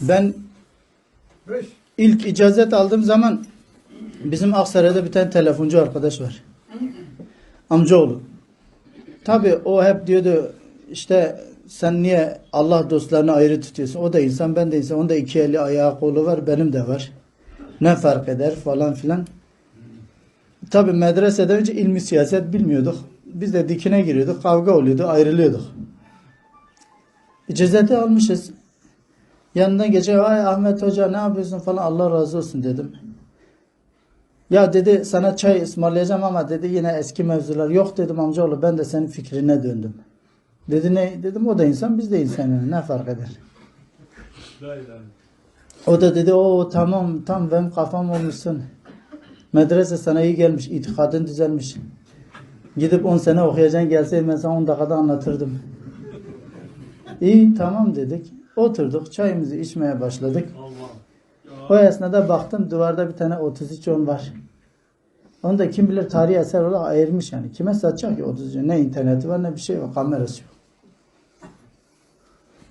Ben ilk icazet aldığım zaman bizim Aksaray'da bir tane telefoncu arkadaş var. Amcaoğlu. Tabi o hep diyordu işte sen niye Allah dostlarını ayrı tutuyorsun? O da insan ben de insan. Onda iki eli ayağı kolu var benim de var. Ne fark eder falan filan. Tabi medreseden önce ilmi siyaset bilmiyorduk. Biz de dikine giriyorduk. Kavga oluyordu. Ayrılıyorduk. İcazeti almışız. Yanından geçer ay Ahmet Hoca ne yapıyorsun falan Allah razı olsun dedim. Ya dedi sana çay ısmarlayacağım ama dedi yine eski mevzular. Yok dedim amcaoğlu ben de senin fikrine döndüm. Dedi ne? Dedim o da insan biz de insan yani ne fark eder? O da dedi o tamam tam benim kafam olmuşsun. Medrese sana iyi gelmiş, itikadın düzelmiş. Gidip 10 sene okuyacaksın gelse ben sana 10 dakikada anlatırdım. İyi tamam dedik. Oturduk çayımızı içmeye başladık. O esnada baktım duvarda bir tane 33 on var. Onu da kim bilir tarihi eser olarak ayırmış yani. Kime satacak ki 33 on? Ne interneti var ne bir şey yok. Kamerası yok.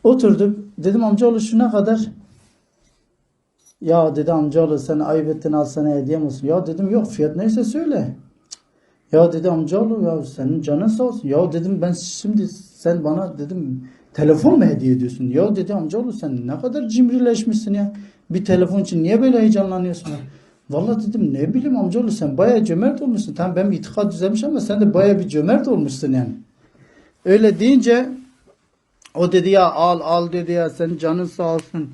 Oturduk. Dedim amcaoğlu şu ne kadar? Ya dedi amcaoğlu sen ayıp ettin al sana hediyem olsun. Ya dedim yok fiyat neyse söyle. Ya dedi amcaoğlu ya senin canın sağ olsun. Ya dedim ben şimdi sen bana dedim telefon mu hediye ediyorsun? Ya dedi amcaoğlu sen ne kadar cimrileşmişsin ya. Bir telefon için niye böyle heyecanlanıyorsun? ya? Vallahi dedim ne bileyim amcaoğlu sen bayağı cömert olmuşsun. Tamam benim itikad düzelmiş ama sen de bayağı bir cömert olmuşsun yani. Öyle deyince o dedi ya al al dedi ya senin canın sağ olsun.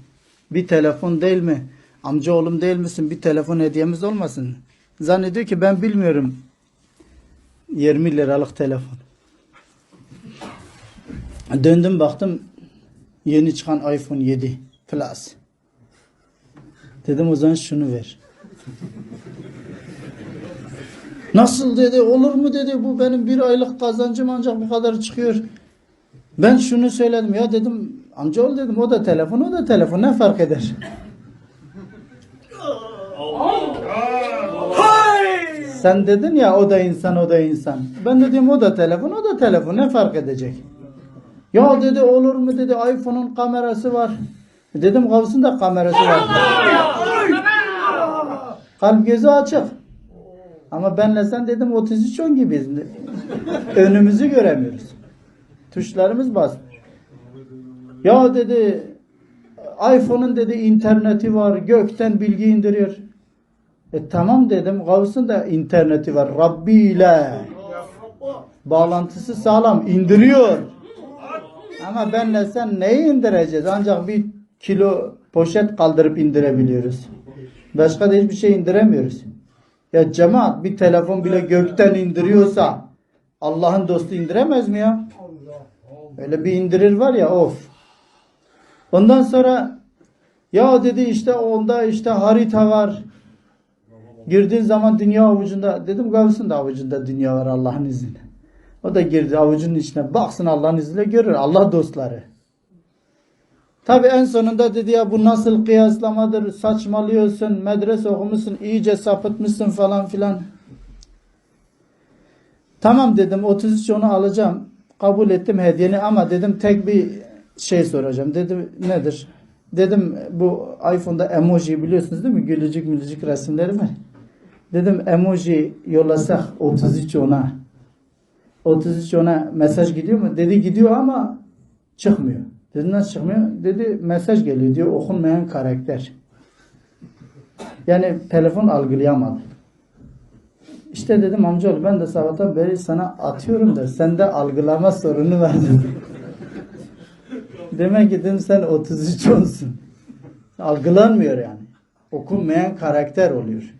Bir telefon değil mi? Amca oğlum değil misin? Bir telefon hediyemiz olmasın. Zannediyor ki ben bilmiyorum. 20 liralık telefon. Döndüm baktım yeni çıkan iPhone 7 Plus. Dedim o zaman şunu ver. Nasıl dedi olur mu dedi bu benim bir aylık kazancım ancak bu kadar çıkıyor. Ben şunu söyledim ya dedim amcaoğlu dedim o da telefon o da telefon ne fark eder? Sen dedin ya o da insan o da insan. Ben dedim o da telefon o da telefon ne fark edecek? Ya dedi olur mu dedi iPhone'un kamerası var. Dedim Gavs'ın da kamerası var. Kalp gözü açık. Ama benle sen dedim 33 on gibiyiz. Önümüzü göremiyoruz. Tuşlarımız basmıyor. Ya dedi iPhone'un dedi interneti var. Gökten bilgi indiriyor. E tamam dedim. Gavs'ın da interneti var. Rabbi ile. Bağlantısı sağlam. indiriyor. Ama benle sen neyi indireceğiz? Ancak bir kilo poşet kaldırıp indirebiliyoruz. Başka da hiçbir şey indiremiyoruz. Ya cemaat bir telefon bile gökten indiriyorsa Allah'ın dostu indiremez mi ya? Öyle bir indirir var ya of. Ondan sonra ya dedi işte onda işte harita var. Girdiğin zaman dünya avucunda dedim Gavs'ın da avucunda dünya var Allah'ın izniyle. O da girdi avucunun içine baksın Allah'ın izniyle görür Allah dostları. Tabi en sonunda dedi ya bu nasıl kıyaslamadır saçmalıyorsun medrese okumuşsun iyice sapıtmışsın falan filan. Tamam dedim 33 onu alacağım. Kabul ettim hediyeni ama dedim tek bir şey soracağım. Dedim nedir? Dedim bu iPhone'da emoji biliyorsunuz değil mi? Gülücük mülücük resimleri mi? Dedim emoji yollasak 33 ona. 33 ona mesaj gidiyor mu? Dedi gidiyor ama çıkmıyor. Dedim nasıl çıkmıyor? Dedi mesaj geliyor diyor okunmayan karakter. Yani telefon algılayamadı. İşte dedim amcaoğlu ben de sabahtan beri sana atıyorum da sende algılama sorunu var. Demek ki dedim sen 33 olsun. Algılanmıyor yani. Okunmayan karakter oluyor.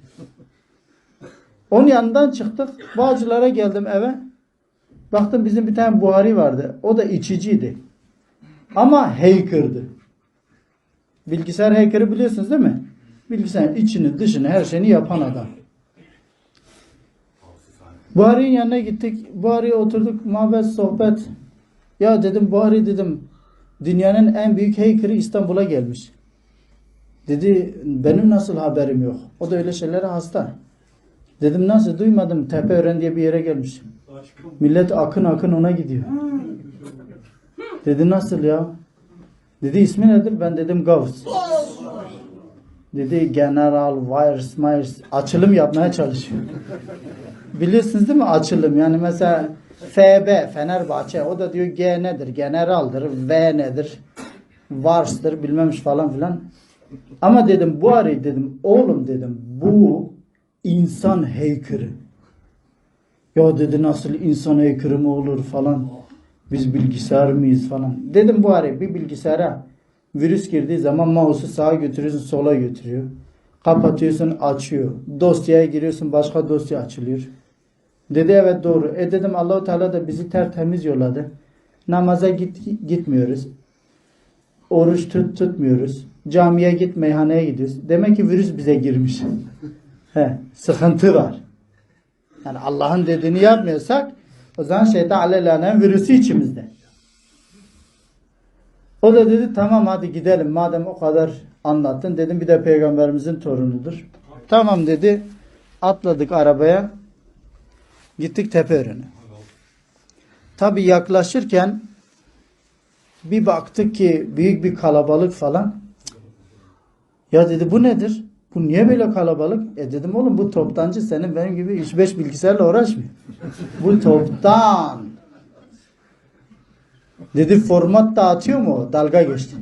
Onun yanından çıktık. Bağcılara geldim eve. Baktım bizim bir tane Buhari vardı. O da içiciydi. Ama hacker'dı. Bilgisayar hacker'ı biliyorsunuz değil mi? Bilgisayarın içini dışını her şeyini yapan adam. Buhari'nin yanına gittik. Buhari'ye oturduk. Muhabbet, sohbet. Ya dedim Buhari dedim. Dünyanın en büyük hacker'ı İstanbul'a gelmiş. Dedi benim nasıl haberim yok. O da öyle şeylere hasta. Dedim nasıl duymadım. Tepeören diye bir yere gelmiş. Millet akın akın ona gidiyor. Dedi nasıl ya? Dedi ismi nedir? Ben dedim Gavs. Dedi General Wires Myers açılım yapmaya çalışıyor. Biliyorsunuz değil mi açılım? Yani mesela FB Fenerbahçe o da diyor G nedir? Generaldır. V nedir? Vars'tır bilmemiş falan filan. Ama dedim bu arayı dedim oğlum dedim bu insan heykeli. Ya dedi nasıl insan heykeli mi olur falan. Biz bilgisayar mıyız falan. Dedim bu arayı bir bilgisayara virüs girdiği zaman mouse'u sağa götürüyorsun sola götürüyor. Kapatıyorsun açıyor. Dosyaya giriyorsun başka dosya açılıyor. Dedi evet doğru. E dedim Allahu Teala da bizi tertemiz yolladı. Namaza git gitmiyoruz. Oruç tut tutmuyoruz. Camiye git meyhaneye gidiyoruz. Demek ki virüs bize girmiş. He, sıkıntı var. Yani Allah'ın dediğini yapmıyorsak o zaman şeytan aleyhine virüsü içimizde. O da dedi tamam hadi gidelim madem o kadar anlattın dedim bir de peygamberimizin torunudur. Tamam dedi atladık arabaya gittik Tepeören'e. Tabi yaklaşırken bir baktık ki büyük bir kalabalık falan. Ya dedi bu nedir? Bu niye böyle kalabalık? E dedim oğlum bu toptancı senin benim gibi 3-5 bilgisayarla uğraşmıyor. bu toptan. Dedi format dağıtıyor mu? Dalga geçti.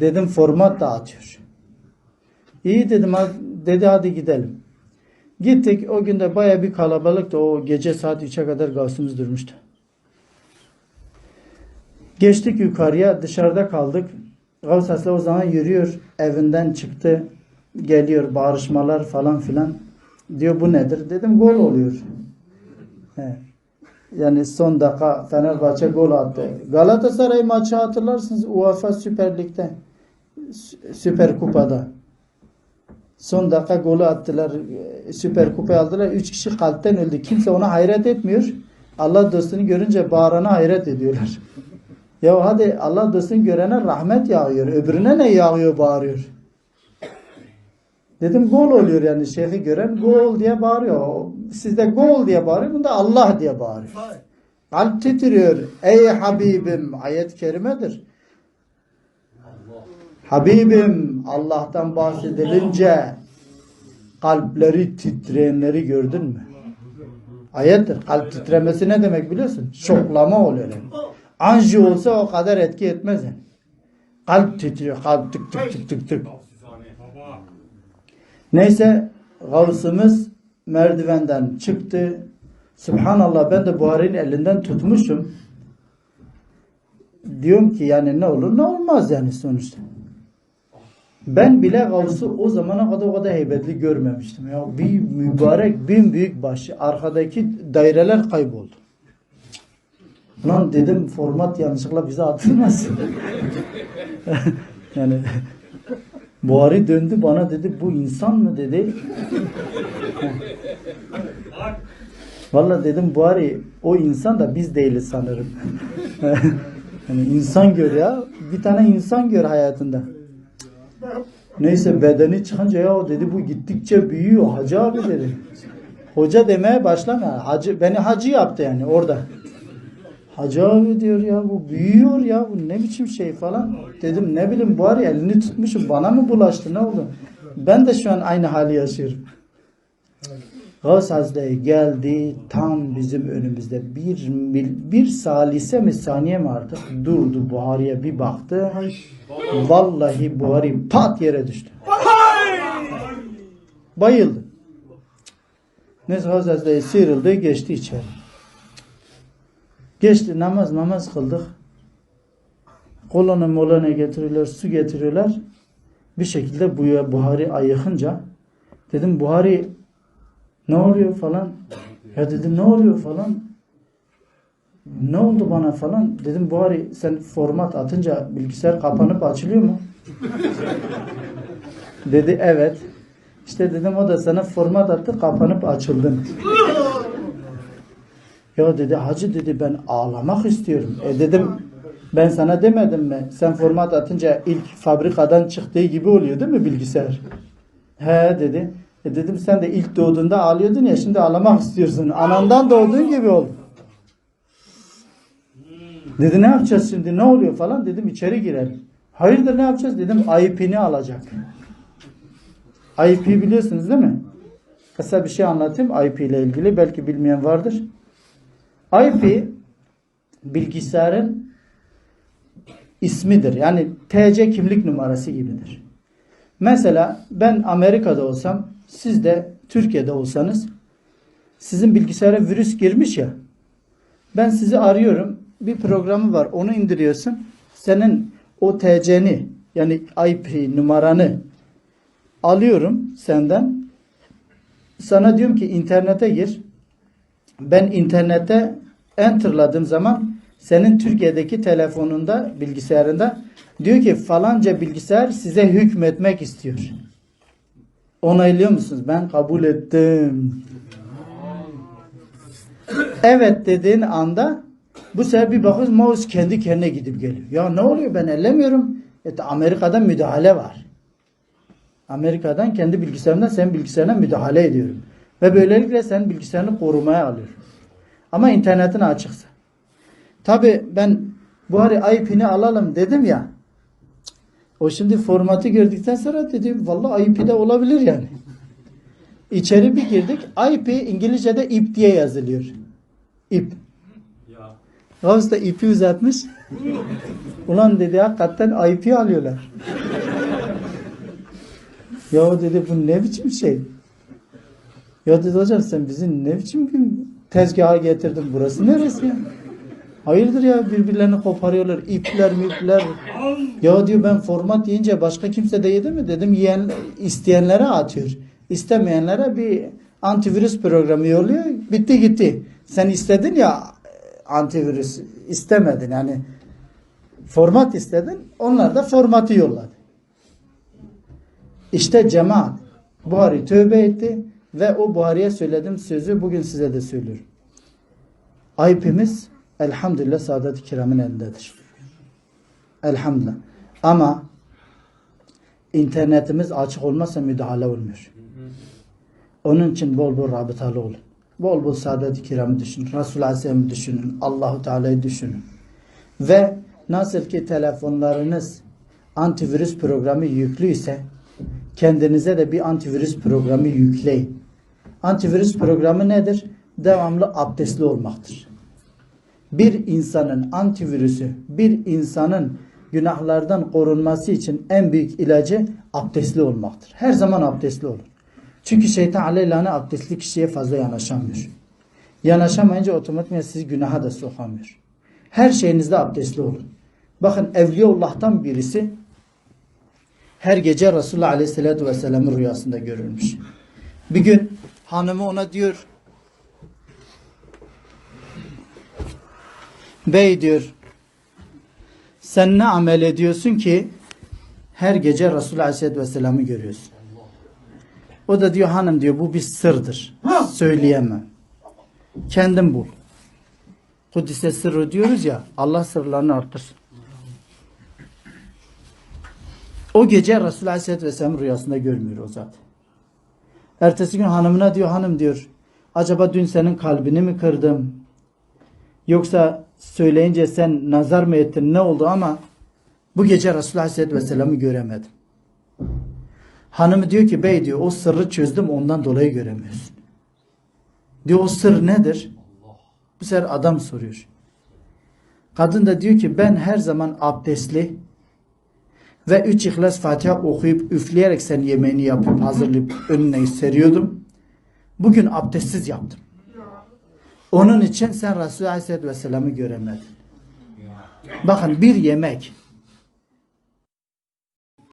Dedim format dağıtıyor. İyi dedim dedi hadi gidelim. Gittik o günde baya bir kalabalıktı. O gece saat 3'e kadar gazımız durmuştu. Geçtik yukarıya dışarıda kaldık. Gavs Aslı o zaman yürüyor. Evinden çıktı. Geliyor bağırışmalar falan filan. Diyor bu nedir? Dedim gol oluyor. He. Yani son dakika Fenerbahçe gol attı. Galatasaray maçı hatırlarsınız UEFA Süper Lig'de. Sü- Süper Kupa'da. Son dakika golü attılar. Süper Kupayı aldılar. Üç kişi kalpten öldü. Kimse ona hayret etmiyor. Allah dostunu görünce bağırana hayret ediyorlar. Ya hadi Allah dostunu görene rahmet yağıyor. Öbürüne ne yağıyor bağırıyor. Dedim gol oluyor yani şeyhi gören gol diye bağırıyor. Sizde gol diye bağırıyor. Bunda Allah diye bağırıyor. Kalp titriyor. Ey Habibim ayet-i kerimedir. Habibim Allah'tan bahsedilince kalpleri titreyenleri gördün mü? Ayettir. Kalp titremesi ne demek biliyorsun? Şoklama oluyor. Yani. Anji olsa o kadar etki etmez yani. Kalp titriyor. Kalp tık tık tık tık tık. Neyse Gavsımız merdivenden çıktı. Subhanallah ben de Buhari'nin elinden tutmuşum. Diyorum ki yani ne olur ne olmaz yani sonuçta. Ben bile Gavs'ı o zamana kadar o kadar heybetli görmemiştim. Ya bir mübarek bin büyük başı arkadaki daireler kayboldu. Lan dedim format yanlışlıkla bize atılmasın. yani Buhari döndü bana dedi bu insan mı dedi. Valla dedim Buhari o insan da biz değiliz sanırım. yani insan gör ya. Bir tane insan gör hayatında. Neyse bedeni çıkınca ya dedi bu gittikçe büyüyor hacı abi dedi. Hoca demeye başlama. Hacı, beni hacı yaptı yani orada. Hacı abi diyor ya bu büyüyor ya bu ne biçim şey falan. Dedim ne bileyim bari elini tutmuşum bana mı bulaştı ne oldu? Ben de şu an aynı hali yaşıyorum. Gavs Hazretleri geldi tam bizim önümüzde bir, bir salise mi saniye mi artık durdu Buhari'ye bir baktı. Vallahi Buhari pat yere düştü. Bayıldı. Neyse Hazretleri sıyrıldı geçti içeri. Geçti namaz namaz kıldık. Kolona molana getiriyorlar, su getiriyorlar. Bir şekilde bu Buhari ayıkınca dedim Buhari ne oluyor falan. Ya dedim ne oluyor falan. Ne oldu bana falan. Dedim Buhari sen format atınca bilgisayar kapanıp açılıyor mu? Dedi evet. İşte dedim o da sana format attı kapanıp açıldın. Ya dedi hacı dedi ben ağlamak istiyorum. E dedim ben sana demedim mi? Sen format atınca ilk fabrikadan çıktığı gibi oluyor değil mi bilgisayar? He dedi. E dedim sen de ilk doğduğunda ağlıyordun ya şimdi ağlamak istiyorsun. Anandan doğduğun gibi oldu. Dedi ne yapacağız şimdi ne oluyor falan dedim içeri girelim. Hayırdır ne yapacağız dedim IP'ni alacak. IP biliyorsunuz değil mi? Kısa bir şey anlatayım IP ile ilgili belki bilmeyen vardır. IP bilgisayarın ismidir. Yani TC kimlik numarası gibidir. Mesela ben Amerika'da olsam siz de Türkiye'de olsanız sizin bilgisayara virüs girmiş ya ben sizi arıyorum bir programı var onu indiriyorsun senin o TC'ni yani IP numaranı alıyorum senden sana diyorum ki internete gir ben internete enterladığım zaman senin Türkiye'deki telefonunda bilgisayarında diyor ki falanca bilgisayar size hükmetmek istiyor. Onaylıyor musunuz? Ben kabul ettim. Evet dediğin anda bu sefer bir bakıyoruz mouse kendi kendine gidip geliyor. Ya ne oluyor ben ellemiyorum. Evet, Amerika'da müdahale var. Amerika'dan kendi bilgisayarından senin bilgisayarına müdahale ediyorum. Ve böylelikle senin bilgisayarını korumaya alıyorum. Ama internetin açıksa. Tabi ben bu hari IP'ni alalım dedim ya. O şimdi formatı gördükten sonra dedim vallahi IP de olabilir yani. İçeri bir girdik. IP İngilizce'de ip diye yazılıyor. İp. Gavs da ipi uzatmış. Ulan dedi hakikaten IP alıyorlar. ya dedi bu ne biçim şey? Ya dedi hocam sen bizi ne biçim bir tezgaha getirdin burası neresi ya? Hayırdır ya birbirlerini koparıyorlar ipler mipler. Ya diyor ben format yiyince başka kimse de yedi mi? Dedim yiyen isteyenlere atıyor. İstemeyenlere bir antivirüs programı yolluyor. Bitti gitti. Sen istedin ya antivirüs istemedin yani format istedin. Onlar da formatı yolladı. İşte cemaat Buhari tövbe etti ve o Buhari'ye söylediğim sözü bugün size de söylüyorum. IP'miz elhamdülillah Saadet-i Kiram'ın elindedir. Elhamdülillah. Ama internetimiz açık olmazsa müdahale olmuyor. Onun için bol bol rabıtalı olun. Bol bol Saadet-i Kiram'ı düşünün. Resul Aleyhisselam'ı düşünün. Allahu Teala'yı düşünün. Ve nasıl ki telefonlarınız antivirüs programı yüklüyse kendinize de bir antivirüs programı yükleyin. Antivirüs programı nedir? Devamlı abdestli olmaktır. Bir insanın antivirüsü, bir insanın günahlardan korunması için en büyük ilacı abdestli olmaktır. Her zaman abdestli olun. Çünkü şeytan aleyhane abdestli kişiye fazla yanaşamıyor. Yanaşamayınca otomatikman sizi günaha da sokamıyor. Her şeyinizde abdestli olun. Bakın Evliyaullah'tan birisi her gece Resulullah Aleyhisselatü Vesselam'ın rüyasında görülmüş. Bir gün hanımı ona diyor Bey diyor sen ne amel ediyorsun ki her gece Resulullah Aleyhisselatü Vesselam'ı görüyorsun. O da diyor hanım diyor bu bir sırdır. Söyleyemem. Kendin bul. Kudüs'e sırrı diyoruz ya Allah sırlarını arttırsın. O gece Resulullah Aleyhisselatü Vesselam rüyasında görmüyor o zat. Ertesi gün hanımına diyor hanım diyor acaba dün senin kalbini mi kırdım? Yoksa söyleyince sen nazar mı ettin ne oldu ama bu gece Resulullah Aleyhisselatü Vesselam'ı göremedim. Hanımı diyor ki bey diyor o sırrı çözdüm ondan dolayı göremiyorsun. Diyor o sır nedir? Bu sefer adam soruyor. Kadın da diyor ki ben her zaman abdestli ve üç İhlas Fatiha okuyup üfleyerek sen yemeğini yapıp hazırlayıp önüne seriyordum. Bugün abdestsiz yaptım. Onun için sen Resulullah Aleyhisselatü Vesselam'ı göremedin. Bakın bir yemek